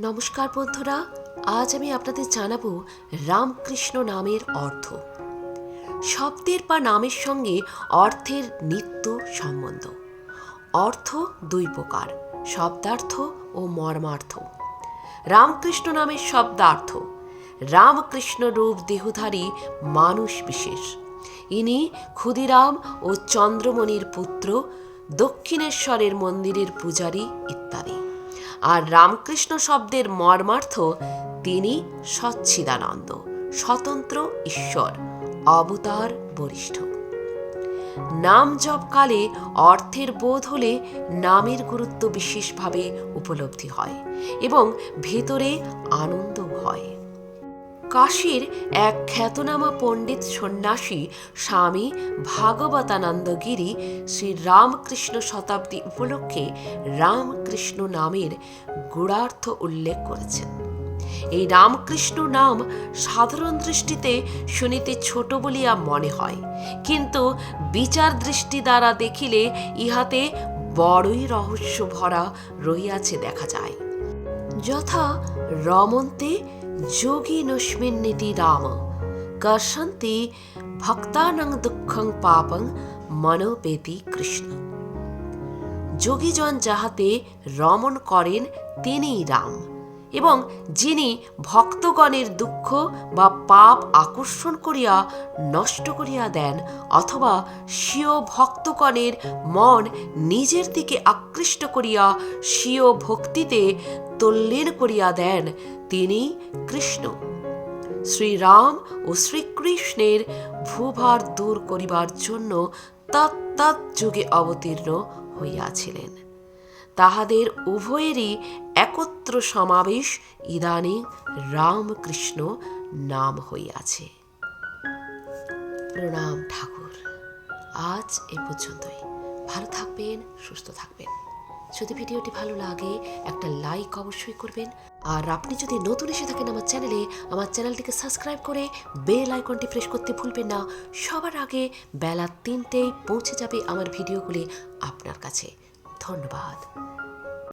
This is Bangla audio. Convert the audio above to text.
নমস্কার বন্ধুরা, আজ আমি আপনাদের জানাব রামকৃষ্ণ নামের অর্থ। শব্দের বা নামের সঙ্গে অর্থের নিত্য সম্বন্ধ। অর্থ দুই প্রকার, শব্দার্থ ও মর্মার্থ। রামকৃষ্ণ নামের শব্দার্থ, রামকৃষ্ণ রূপ দেহধারী মানুষ বিশেষ। ইনি ক্ষুদিরাম ও চন্দ্রমণির পুত্র, দক্ষিণেশ্বরের মন্দিরের পূজারী আর রামকৃষ্ণ শব্দের মর্মার্থ তিনি সচ্ছিদানন্দ স্বতন্ত্র ঈশ্বর, অবতার বরিষ্ঠ। নাম জপকালে অর্থের বোধ হলে নামের গুরুত্ব বিশেষভাবে উপলব্ধি হয় এবং ভেতরে আনন্দ হয়। কাশীর এক খ্যাতনামা পণ্ডিত সন্ন্যাসী স্বামী ভাগবতানন্দগিরি শ্রী রামকৃষ্ণ শতাব্দী উপলক্ষে রামকৃষ্ণ নামের গুড়ার্থ উল্লেখ করেছেন। এই রামকৃষ্ণ নাম সাধারণ দৃষ্টিতে শুনিতে ছোট বলিয়া মনে হয়, কিন্তু বিচার দৃষ্টি দ্বারা দেখিলে ইহাতে বড়ই রহস্য ভরা রহিয়াছে দেখা যায়। যথা রমন্তে যোগী নস্মিন্নিতি রাম কর্ষন্তি ভক্তানং দুঃখং পাপং মনোপেতি কৃষ্ণ যোগীজন যাহাতে রমণ করেন তিনিই রাম এবং যিনি ভক্তগণের দুঃখ বা পাপ আকর্ষণ করিয়া নষ্ট করিয়া দেন অথবা স্বীয় ভক্তগণের মন নিজের দিকে আকৃষ্ট করিয়া স্বীয় ভক্তিতে তল্লীন করিয়া দেন তিনি কৃষ্ণ। শ্রীরাম ও শ্রীকৃষ্ণের ভূভার দূর করিবার জন্য তত্তৎ যুগে অবতীর্ণ হইয়াছিলেন। তাহাদের উভয়েরই একত্র সমাবেশ ইদানিং রামকৃষ্ণ নাম হইয়াছে। প্রণাম ঠাকুর। আজ এ পর্যন্তই। ভালো থাকবেন, সুস্থ থাকবেন। যদি ভিডিওটি ভালো লাগে, একটা লাইক অবশ্যই করবেন। আর আপনি যদি নতুন এসে থাকেন আমার চ্যানেলে, আমার চ্যানেলটিকে সাবস্ক্রাইব করে বেল আইকনটি প্রেস করতে ভুলবেন না। সবার আগে বেলা তিনটেই পৌঁছে যাবে আমার ভিডিওগুলি আপনার কাছে। ধন্যবাদ।